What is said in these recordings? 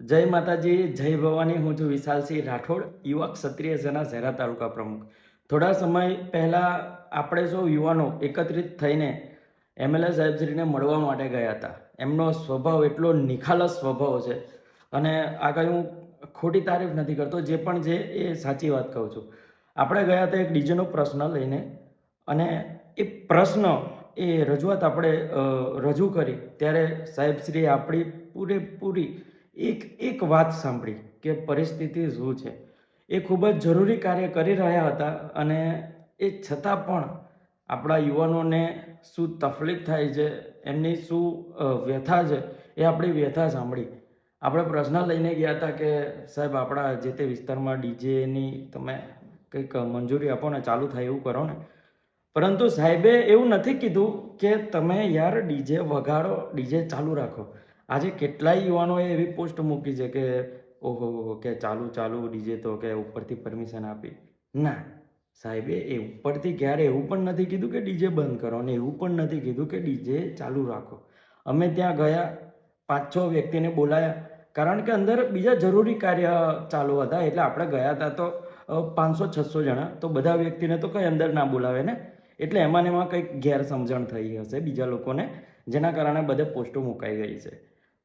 જય માતાજી, જય ભવાની. હું છું વિશાલસિંહ રાઠોડ યુવા ક્ષત્રિય સેના ઝેરા તાલુકા પ્રમુખ. થોડા સમય પહેલાં આપણે સૌ યુવાનો એકત્રિત થઈને એમએલએ સાહેબશ્રીને મળવા માટે ગયા હતા. એમનો સ્વભાવ એટલો નિખાલસ સ્વભાવ છે અને આ કાંઈ હું ખોટી તારીફ નથી કરતો, જે પણ છે એ સાચી વાત કહું છું. આપણે ગયા હતા એક ડીજેનો પ્રશ્ન લઈને અને એ પ્રશ્ન એ રજૂઆત આપણે રજૂ કરી. ત્યારે સાહેબશ્રીએ આપણી પૂરેપૂરી એક એક વાત સાંભળી કે પરિસ્થિતિ શું છે? એ ખૂબ જ જરૂરી કાર્ય કરી રહ્યા હતા અને એ છતાં પણ આપણા યુવાનોને શું તકલીફ થાય છે, એમની શું વ્યથા છે એ આપણી વ્યથા સાંભળી. આપણે પ્રશ્ન લઈને ગયા હતા કે સાહેબ આપણા જે તે વિસ્તારમાં ડીજેની તમે કંઈક મંજૂરી આપો ને, ચાલુ થાય એવું કરો ને. પરંતુ સાહેબે એવું નથી કીધું કે તમે યાર ડીજે વગાડો, ડીજે ચાલુ રાખો. આજે કેટલાય યુવાનોએ એવી પોસ્ટ મૂકી છે કે, ઓહો, કે ચાલુ ચાલુ, ડીજે તો કે ઉપરથી પરમિશન આપી. ના, સાહેબે એ ઉપરથી ક્યારે એવું પણ નથી કીધું કે ડીજે બંધ કરો અને એવું પણ નથી કીધું કે ડીજે ચાલુ રાખો. અમે ત્યાં ગયા, પાંચ, છ વ્યક્તિને બોલાયા, કારણ કે અંદર બીજા જરૂરી કાર્ય ચાલુ હતા, એટલે આપણે ગયા હતા તો પાંચસો, છસો જણા, તો બધા વ્યક્તિને તો કંઈ અંદર ના બોલાવે ને? એટલે એમાં ને એમાં કંઈક ગેરસમજણ થઈ હશે બીજા લોકોને, જેના કારણે બધે પોસ્ટો મુકાઈ ગઈ છે.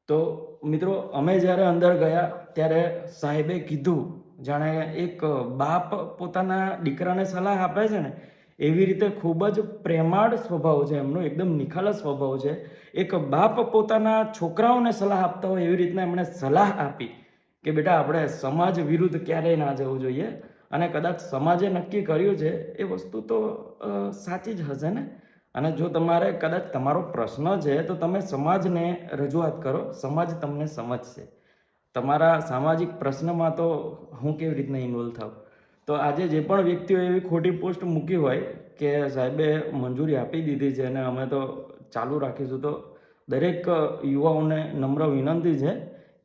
તો મિત્રો, અમે જ્યારે અંદર ગયા ત્યારે સાહેબે કીધું, જાણે એક બાપ પોતાના દીકરાને સલાહ આપે છે ને, એવી રીતે ખૂબ જ પ્રેમાળ સ્વભાવ છે, એમનો એકદમ નિખાલસ સ્વભાવ છે. એક બાપ પોતાના છોકરાઓને સલાહ આપતા હોય એવી રીતના એમણે સલાહ આપી કે બેટા, આપણે સમાજ વિરુદ્ધ ક્યારેય ના જવું જોઈએ. અને કદાચ સમાજે નક્કી કર્યું છે, એ વસ્તુ તો સાચી જ હશે ને? અને જો તમારે કદાચ તમારો પ્રશ્ન છે, તો તમે સમાજને રજૂઆત કરો. સમાજ તમને સમજશે. તમારા સામાજિક પ્રશ્નમાં તો હું કેવી રીતના ઇન્વોલ્વ થાવ તો આજે જે પણ વ્યક્તિઓ એવી ખોટી પોસ્ટ મૂકી હોય કે સાહેબે મંજૂરી આપી દીધી છે અને અમે તો ચાલુ રાખીશું, તો દરેક યુવાઓને નમ્ર વિનંતી છે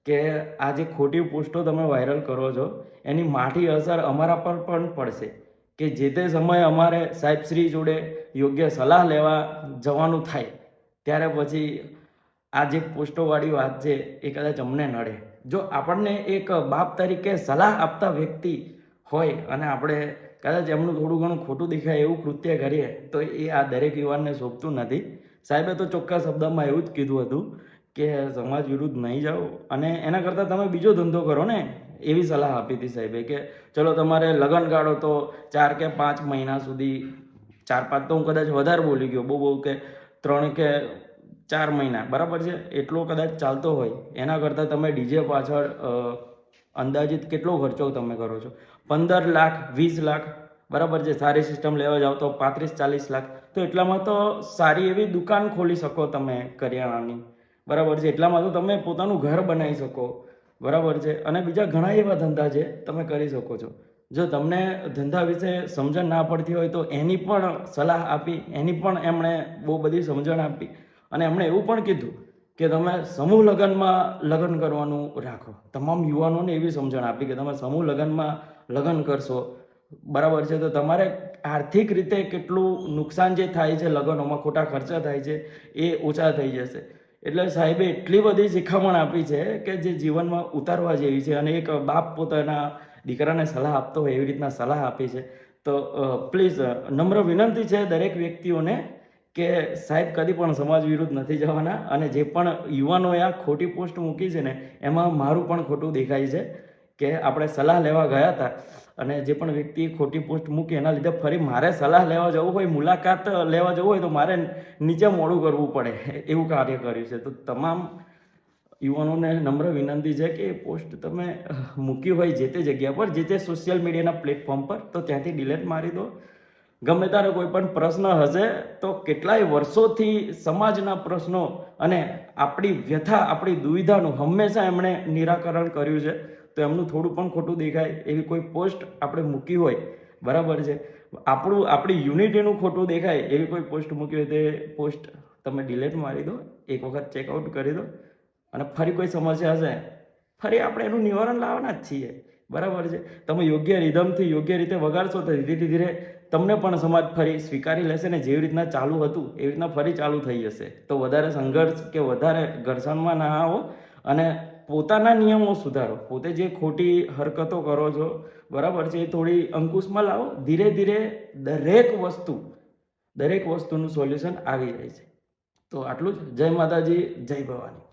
કે આ જે ખોટી પોસ્ટો તમે વાયરલ કરો છો, એની માઠી અસર અમારા પર પણ પડશે. કે જે તે સમયે અમારે સાહેબશ્રી જોડે યોગ્ય સલાહ લેવા જવાનું થાય, ત્યારે પછી આ જે પોસ્ટોવાળી વાત છે એ કદાચ અમને નડે. જો આપણને એક બાપ તરીકે સલાહ આપતા વ્યક્તિ હોય અને આપણે કદાચ એમનું થોડું ઘણું ખોટું દેખાય એવું કૃત્ય કરીએ, તો એ આ દરેક યુવાનને શોભતું નથી. સાહેબે તો ચોખ્ખા શબ્દમાં એવું જ કીધું હતું કે સમાજ વિરુદ્ધ નહીં જાઓ અને એના કરતાં તમે બીજો ધંધો કરો ને. એવી સલાહ આપી હતી સાહેબે કે ચલો તમારે લગ્ન ગાળો તો ચાર કે પાંચ મહિના સુધી ચાર પાંચ તો હું કદાચ વધારે બોલી ગયો, બહુ બહુ કે ત્રણ કે ચાર મહિના, બરાબર છે? એટલો કદાચ ચાલતો હોય. એના કરતાં તમે ડીજે પાછળ અંદાજિત કેટલો ખર્ચો તમે કરો છો? પંદર લાખ, વીસ લાખ, બરાબર છે? સારી સિસ્ટમ લેવા જાઓ તો પાંત્રીસ, ચાલીસ લાખ. તો એટલામાં તો સારી એવી દુકાન ખોલી શકો તમે કરિયાણાની. બરાબર છે? એટલામાં તો તમે પોતાનું ઘર બનાવી શકો. બરાબર છે. અને બીજા ઘણા એવા ધંધા છે, તમે કરી શકો છો. જો તમને ધંધા વિશે સમજણ ના પડતી હોય તો એની પણ સલાહ આપી, એની પણ એમણે બહુ બધી સમજણ આપી. અને એમણે એવું પણ કીધું કે તમે સમૂહ લગ્નમાં લગ્ન કરવાનું રાખો. તમામ યુવાનોને એવી સમજણ આપી કે તમે સમૂહ લગ્નમાં લગ્ન કરશો. બરાબર છે, તો તમારે આર્થિક રીતે કેટલું નુકસાન જે થાય છે લગ્નોમાં, ખોટા ખર્ચા થાય છે, એ ઓછા થઈ જશે. એટલે સાહેબે એટલી બધી શિખામણ આપી છે કે જે જીવનમાં ઉતારવા જેવી છે. અને એક બાપ પોતાના દીકરાને સલાહ આપતો હોય એવી રીતના સલાહ આપી છે. તો પ્લીઝ નમ્ર વિનંતી છે દરેક વ્યક્તિઓને કે સાહેબ કદી પણ સમાજ વિરુદ્ધ નથી જવાના અને જે પણ યુવાનોએ આ ખોટી પોસ્ટ મૂકી છે ને, એમાં મારું પણ ખોટું દેખાય છે કે આપણે સલાહ લેવા ગયા હતા. અને જે પણ વ્યક્તિ ખોટી પોસ્ટ મૂકી એના લીધે ફરી મારે સલાહ લેવા જવું હોય, મુલાકાત લેવા જવું હોય તો મારે નીચે મોડું કરવું પડે. એવું કાર્ય કર્યું છે. તો તમામ યુવાનોને નમ્ર વિનંતી છે કે પોસ્ટ તમે મૂકી હોય જે તે જગ્યા પર, જે તે સોશિયલ મીડિયાના પ્લેટફોર્મ પર, તો ત્યાંથી ડિલેટ મારી દો. ગમે ત્યારે કોઈ પણ પ્રશ્ન હશે, તો કેટલાય વર્ષોથી સમાજના પ્રશ્નો અને આપણી વ્યથા, આપણી દુવિધાનું હંમેશા એમણે નિરાકરણ કર્યું છે. તો એમનું થોડું પણ ખોટું દેખાય એવી કોઈ પોસ્ટ આપણે મૂકી હોય, બરાબર છે? આપણું, આપણી યુનિટીનું ખોટું દેખાય એવી કોઈ પોસ્ટ મૂકી હોય, તે પોસ્ટ તમે ડિલેટ મારી દો, એક વખત ચેકઆઉટ કરી દો અને ફરી કોઈ સમસ્યા હશે, ફરી આપણે એનું નિવારણ લાવવાના જ છીએ, બરાબર છે? તમે યોગ્ય રિધમથી યોગ્ય રીતે વગાડશો તો ધીરે ધીરે તમને પણ સમાજ ફરી સ્વીકારી લેશે ને જેવી રીતના ચાલુ હતું, એવી રીતના ફરી ચાલુ થઈ જશે. તો વધારે સંઘર્ષ કે વધારે ઘર્ષણમાં ના આવો અને પોતાના નિયમો સુધારો. પોતે જે ખોટી હરકતો કરો છો, બરાબર છે, એ થોડી અંકુશમાં લાવો. ધીરે ધીરે દરેક વસ્તુ, દરેક વસ્તુનું સોલ્યુશન આવી જાય છે. તો આટલું જ. જય માતાજી, જય ભવાની.